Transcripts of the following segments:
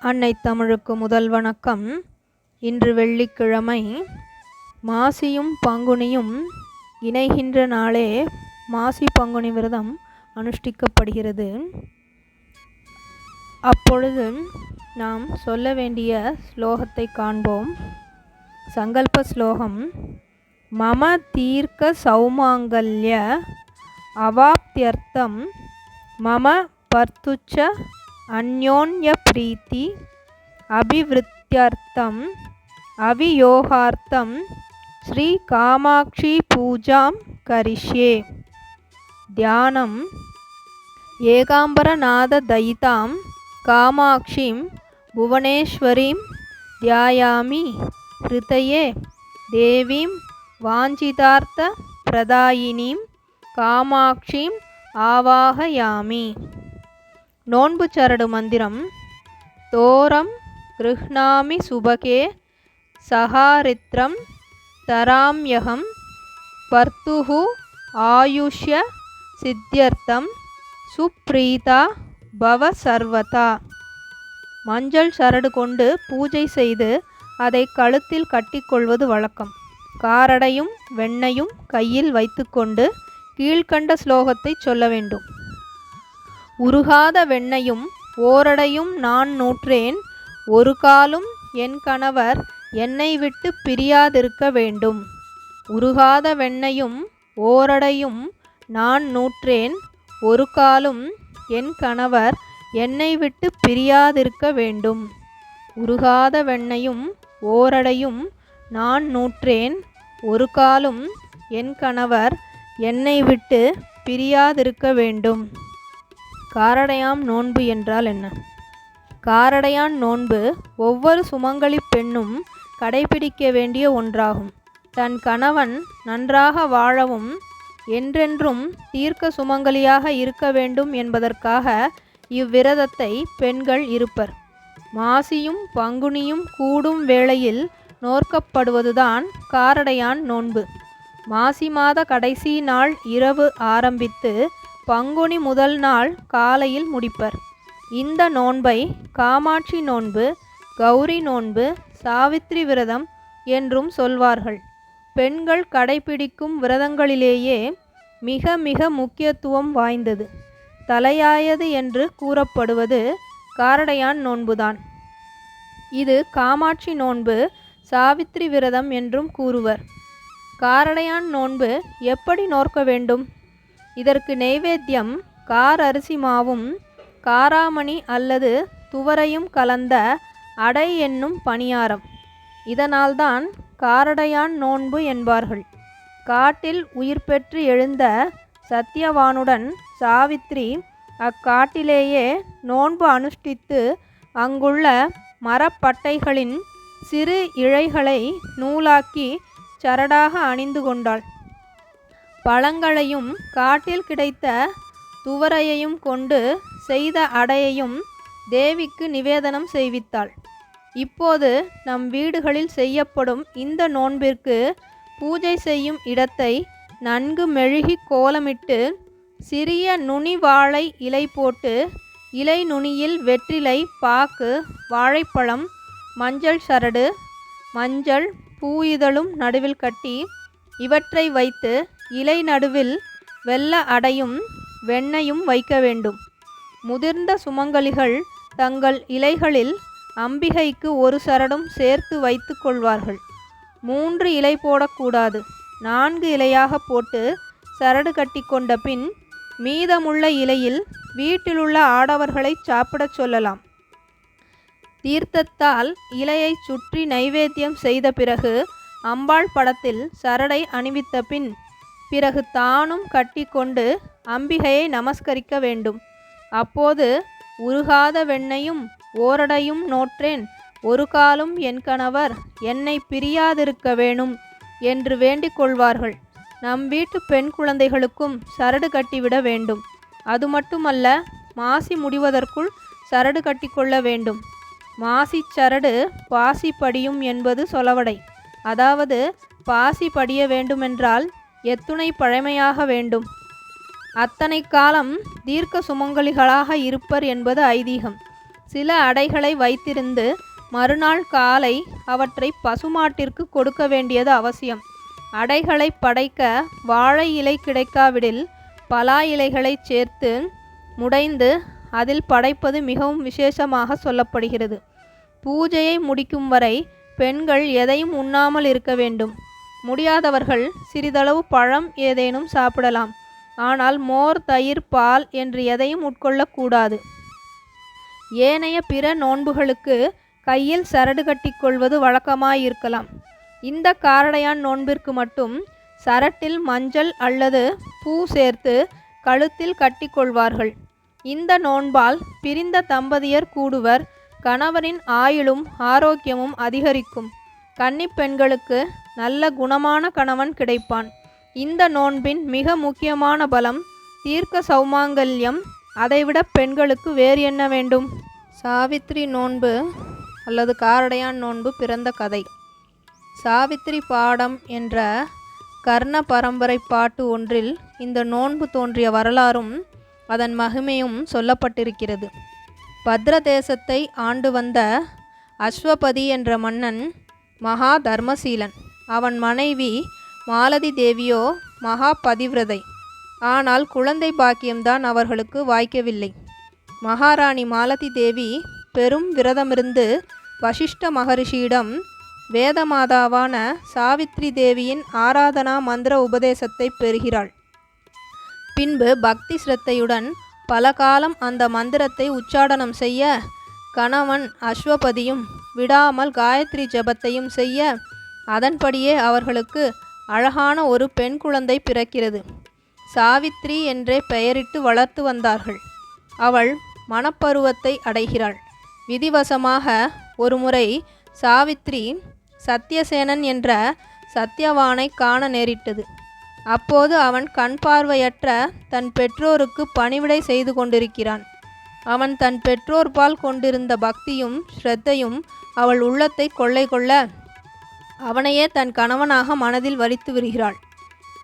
அன்னை தமிழுக்கு முதல் வணக்கம். இன்று வெள்ளிக்கிழமை மாசியும் பங்குனியும் இணைகின்ற நாளே மாசி பங்குனி விரதம் அனுஷ்டிக்கப்படுகிறது. அப்பொழுது நாம் சொல்ல வேண்டிய ஸ்லோகத்தை காண்போம். சங்கல்ப ஸ்லோகம் மம தீர்க்க சௌமாங்கல்ய அவாப்தியர்த்தம் மம பர்த்துச்ச அந்யோன்ய பிரீத்தி அபிவிருத்தியர்த்தம் அவியோகார்த்தம் ஸ்ரீ காமாட்சி பூஜாம் கரிஷ்யே. தியானம் ஏகாம்பரநாத தைதாம் காமாட்சிம் புவனேஸ்வரீம் தியாயாமி ஹிருதயே தேவீம் வாஞ்சிதார்த்த பிரதாயினீம் காமாட்சிம் ஆவாகயாமி. நோன்பு சரடு மந்திரம். தோரம் கிருஹ்ணாமி சுபகே சகாரித்ரம் தராம்யகம். பர்த்துஹு ஆயுஷ்ய சித்தியர்த்தம். சுப்ரீதா பவ சர்வதா. மஞ்சள் சரடு கொண்டு பூஜை செய்து அதை கழுத்தில் கட்டிக்கொள்வது வழக்கம். காரடையும் வெண்ணையும் கையில் வைத்துக்கொண்டு கீழ்கண்ட ஸ்லோகத்தை சொல்ல வேண்டும். உருகாத வெண்ணையும் ஓரடையும் நான் நூற்றேன். ஒரு காலும் என் கணவர் என்னை விட்டு பிரியாதிருக்க வேண்டும். உருகாத வெண்ணையும் ஓரடையும் நான் நூற்றேன். ஒரு காலும் என் கணவர் என்னை விட்டு பிரியாதிருக்க வேண்டும். உருகாத வெண்ணையும் ஓரடையும் நான் நூற்றேன். ஒரு காலும் என் கணவர் என்னை விட்டு பிரியாதிருக்க வேண்டும். காரடையாம் நோன்பு என்றால் என்ன? காரடையான் நோன்பு ஒவ்வொரு சுமங்கலி பெண்ணும் கடைபிடிக்க வேண்டிய ஒன்றாகும். தன் கணவன் நன்றாக வாழவும் என்றென்றும் தீர்க்க சுமங்கலியாக இருக்க வேண்டும் என்பதற்காக இவ்விரதத்தை பெண்கள் இருப்பர். மாசியும் பங்குனியும் கூடும் வேளையில் நோர்க்கப்படுவதுதான் காரடையான் நோன்பு. மாசி மாத கடைசி நாள் இரவு ஆரம்பித்து பங்குனி முதல் நாள் காலையில் முடிப்பர். இந்த நோன்பை காமாட்சி நோன்பு கௌரி நோன்பு சாவித்ரி விரதம் என்றும் சொல்வார்கள். பெண்கள் கடைபிடிக்கும் விரதங்களிலேயே மிக மிக முக்கியத்துவம் வாய்ந்தது. தலையாயது என்று கூறப்படுவது காரடையான் நோன்புதான். இது காமாட்சி நோன்பு சாவித்ரி விரதம் என்றும் கூறுவர். காரடையான் நோன்பு எப்படி நோற்க வேண்டும்? இதற்கு நெய்வேத்தியம் கார் அரிசி மாவும் காராமணி அல்லது துவரையும் கலந்த அடை என்னும் பணியாரம். இதனால்தான் காரடையான் நோன்பு என்பார்கள். காட்டில் உயிர் பெற்று எழுந்த சத்தியவானுடன் சாவித்ரி அக்காட்டிலேயே நோன்பு அனுஷ்டித்து அங்குள்ள மரப்பட்டைகளின் சிறு இழைகளை நூலாக்கி சரடாக அணிந்து கொண்டாள். பழங்களையும் காட்டில் கிடைத்த துவரையையும் கொண்டு செய்த அடையையும் தேவிக்கு நிவேதனம் செய்வித்தாள். இப்போது நம் வீடுகளில் செய்யப்படும் இந்த நோன்பிற்கு பூஜை செய்யும் இடத்தை நன்கு மெழுகி கோலமிட்டு சிறிய நுனி வாழை இலை போட்டு இலை நுனியில் வெற்றிலை பாக்கு வாழைப்பழம் மஞ்சள் சரடு மஞ்சள் பூ இதழும் நடுவில் கட்டி இவற்றை வைத்து இலை நடுவில் வெள்ள அடையும் வெண்ணையும் வைக்க வேண்டும். முதிர்ந்த சுமங்கலிகள் தங்கள் இலைகளில் அம்பிகைக்கு ஒரு சரடும் சேர்த்து வைத்து கொள்வார்கள். மூன்று இலை போடக்கூடாது. நான்கு இலையாக போட்டு சரடு கட்டி கொண்ட பின் மீதமுள்ள இலையில் வீட்டிலுள்ள ஆடவர்களை சாப்பிடச் சொல்லலாம். தீர்த்தத்தால் இலையை சுற்றி நைவேத்தியம் செய்த பிறகு அம்பாள் படத்தில் சரடை அணிவித்த பின் பிறகு தானும் கட்டிக்கொண்டு அம்பிகையை நமஸ்கரிக்க வேண்டும். அப்போது உருகாத வெண்ணையும் ஓரடையும் நோற்றேன். ஒரு காலும் என் கணவர் என்னை பிரியாதிருக்க வேணும் என்று வேண்டிக் கொள்வார்கள். நம் வீட்டு பெண் குழந்தைகளுக்கும் சரடு கட்டிவிட வேண்டும். அது மட்டுமல்ல மாசி முடிவதற்குள் சரடு கட்டிக்கொள்ள வேண்டும். மாசி சரடு பாசி படியும் என்பது சொலவடை. அதாவது பாசி படிய வேண்டுமென்றால் எத்துணை பழமையாக வேண்டும். அத்தனை காலம் தீர்க்க சுமங்கலிகளாக இருப்பர் என்பது ஐதீகம். சில அடைகளை வைத்திருந்து மறுநாள் காலை அவற்றை பசுமாட்டிற்கு கொடுக்க வேண்டியது அவசியம். அடைகளை படைக்க வாழை இலை கிடைக்காவிடில் பலா இலைகளைச் சேர்த்து முடைந்து அதில் படைப்பது மிகவும் விசேஷமாக சொல்லப்படுகிறது. பூஜையை முடிக்கும் வரை பெண்கள் எதையும் உண்ணாமல் இருக்க வேண்டும். முடியாதவர்கள் சிறிதளவு பழம் ஏதேனும் சாப்பிடலாம். ஆனால் மோர் தயிர் பால் என்று எதையும் உட்கொள்ளக்கூடாது ஏனைய பிற நோன்புகளுக்கு கையில் சரடு கட்டிக்கொள்வது வழக்கமாயிருக்கலாம். இந்த காரடையான் நோன்பிற்கு மட்டும் சரட்டில் மஞ்சள் அல்லது பூ சேர்த்து கழுத்தில் கட்டிக்கொள்வார்கள் இந்த நோன்பால் பிரிந்த தம்பதியர் கூடுவர். கணவரின் ஆயுளும் ஆரோக்கியமும் அதிகரிக்கும். கன்னி பெண்களுக்கு நல்ல குணமான கணவன் கிடைப்பான். இந்த நோன்பின் மிக முக்கியமான பலம் தீர்க்க சௌமாங்கல்யம். அதைவிட பெண்களுக்கு வேறு என்ன வேண்டும்? சாவித்ரி நோன்பு அல்லது காரடையான் நோன்பு பிறந்த கதை. சாவித்ரி பாடம் என்ற கர்ண பரம்பரை பாட்டு ஒன்றில் இந்த நோன்பு தோன்றிய வரலாறும் அதன் மகிமையும் சொல்லப்பட்டிருக்கிறது. பத்ர தேசத்தை ஆண்டு வந்த அஸ்வபதி என்ற மன்னன் மகா தர்மசீலன் அவன் மனைவி மாலதி தேவியோ மகா பதிவிரதை ஆனால் குழந்தை பாக்கியம்தான் அவர்களுக்கு வாய்க்கவில்லை. மகாராணி மாலதி தேவி பெரும் விரதமிருந்து வசிஷ்ட மகரிஷியிடம் வேதமாதாவான சாவித்ரி தேவியின் ஆராதனா மந்திர உபதேசத்தை பெறுகிறாள். பின்பு பக்தி சிரத்தையுடன் பல காலம் அந்த மந்திரத்தை உச்சாடனம் செய்ய கணவன் அஸ்வபதியும் விடாமல் காயத்ரி ஜபத்தையும் செய்ய அதன்படியே அவர்களுக்கு அழகான ஒரு பெண் குழந்தை பிறக்கிறது. சாவித்ரி என்றே பெயரிட்டு வளர்த்து வந்தார்கள். அவள் மணப்பருவத்தை அடைகிறாள். விதிவசமாக ஒருமுறை சாவித்ரி சத்யசேனன் என்ற சத்யவானை காண நேரிட்டது. அப்போது அவன் கண் பார்வையற்ற தன் பெற்றோருக்கு பணிவிடை செய்து கொண்டிருக்கிறான். அவன் தன் பெற்றோர் பால் கொண்டிருந்த பக்தியும் ஸ்ரத்தையும் அவள் உள்ளத்தை கொள்ளை கொள்ள அவனையே தன் கணவனாக மனதில் வரித்து விடுகிறாள்.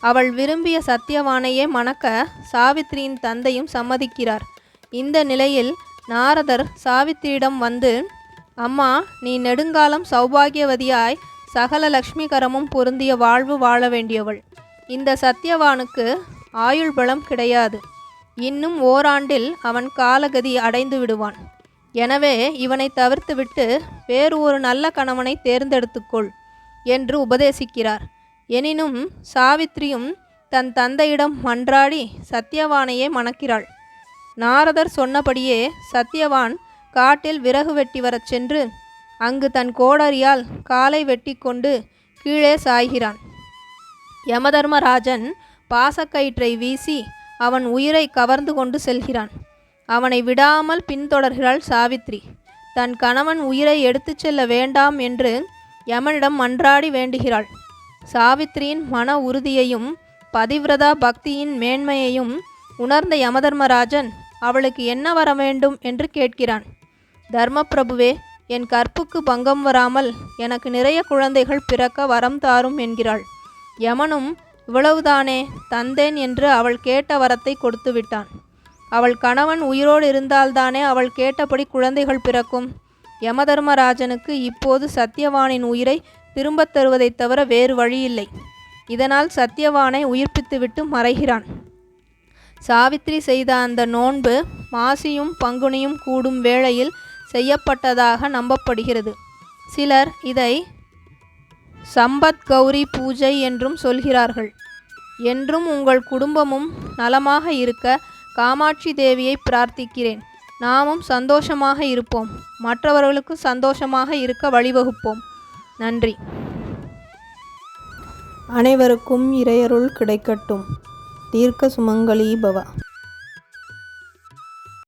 அவள் விரும்பிய சத்தியவானையே மணக்க சாவித்திரியின் தந்தையும் சம்மதிக்கிறார். இந்த நிலையில் நாரதர் சாவித்திரியிடம் வந்து அம்மா நீ நெடுங்காலம் சௌபாகியவதியாய் சகல லக்ஷ்மிகரமும் பொருந்திய வாழ்வு வாழ வேண்டியவள். இந்த சத்தியவானுக்கு ஆயுள் பலம் கிடையாது. இன்னும் ஓராண்டில் அவன் காலகதி அடைந்து விடுவான். எனவே இவனை தவிர்த்துவிட்டு வேறு ஒரு நல்ல கணவனை தேர்ந்தெடுத்துக்கொள் என்று உபதேசிக்கிறார். எனினும் சாவித்ரியும் தன் தந்தையிடம் மன்றாடி சத்தியவானையே மணக்கிறாள். நாரதர் சொன்னபடியே சத்தியவான் காட்டில் விறகு வெட்டி வரச் சென்று அங்கு தன் கோடரியால் காலை வெட்டி கொண்டு கீழே சாய்கிறான். யமதர்மராஜன் பாசக்கயிற்றை வீசி அவன் உயிரை கவர்ந்து கொண்டு செல்கிறான். அவனை விடாமல் பின்தொடர்கிறாள் சாவித்ரி. தன் கணவன் உயிரை எடுத்துச் செல்ல வேண்டாம் என்று யமனிடம் மன்றாடி வேண்டுகிறாள். சாவித்ரியின் மன உறுதியையும் பதிவிரதா பக்தியின் மேன்மையையும் உணர்ந்த யமதர்மராஜன் அவளுக்கு என்ன வர வேண்டும் என்று கேட்கிறான். தர்மபிரபுவே என் கற்புக்கு பங்கம் வராமல் எனக்கு நிறைய குழந்தைகள் பிறக்க வரம் தாரும் என்கிறாள். யமனும் இவ்வளவுதானே தந்தேன் என்று அவள் கேட்ட வரத்தை கொடுத்து விட்டான் அவள் கணவன் உயிரோடு இருந்தால்தானே அவள் கேட்டபடி குழந்தைகள் பிறக்கும். யமதர்மராஜனுக்கு இப்போது சத்தியவானின் உயிரை திரும்பத் தருவதைத் தவிர வேறு வழியில்லை. இதனால் சத்தியவானை உயிர்ப்பித்துவிட்டு மறைகிறான். சாவித்ரி செய்த அந்த நோன்பு மாசியும் பங்குனியும் கூடும் வேளையில் செய்யப்பட்டதாக நம்பப்படுகிறது. சிலர் இதை சம்பத் கௌரி பூஜை என்றும் சொல்கிறார்கள். என்றும் உங்கள் குடும்பமும் நலமாக இருக்க காமாட்சி தேவியை பிரார்த்திக்கிறேன். நாமும் சந்தோஷமாக இருப்போம். மற்றவர்களுக்கு சந்தோஷமாக இருக்க வழிவகுப்போம். நன்றி. அனைவருக்கும் இறையருள் கிடைக்கட்டும். தீர்க்க சுமங்கலி பவா.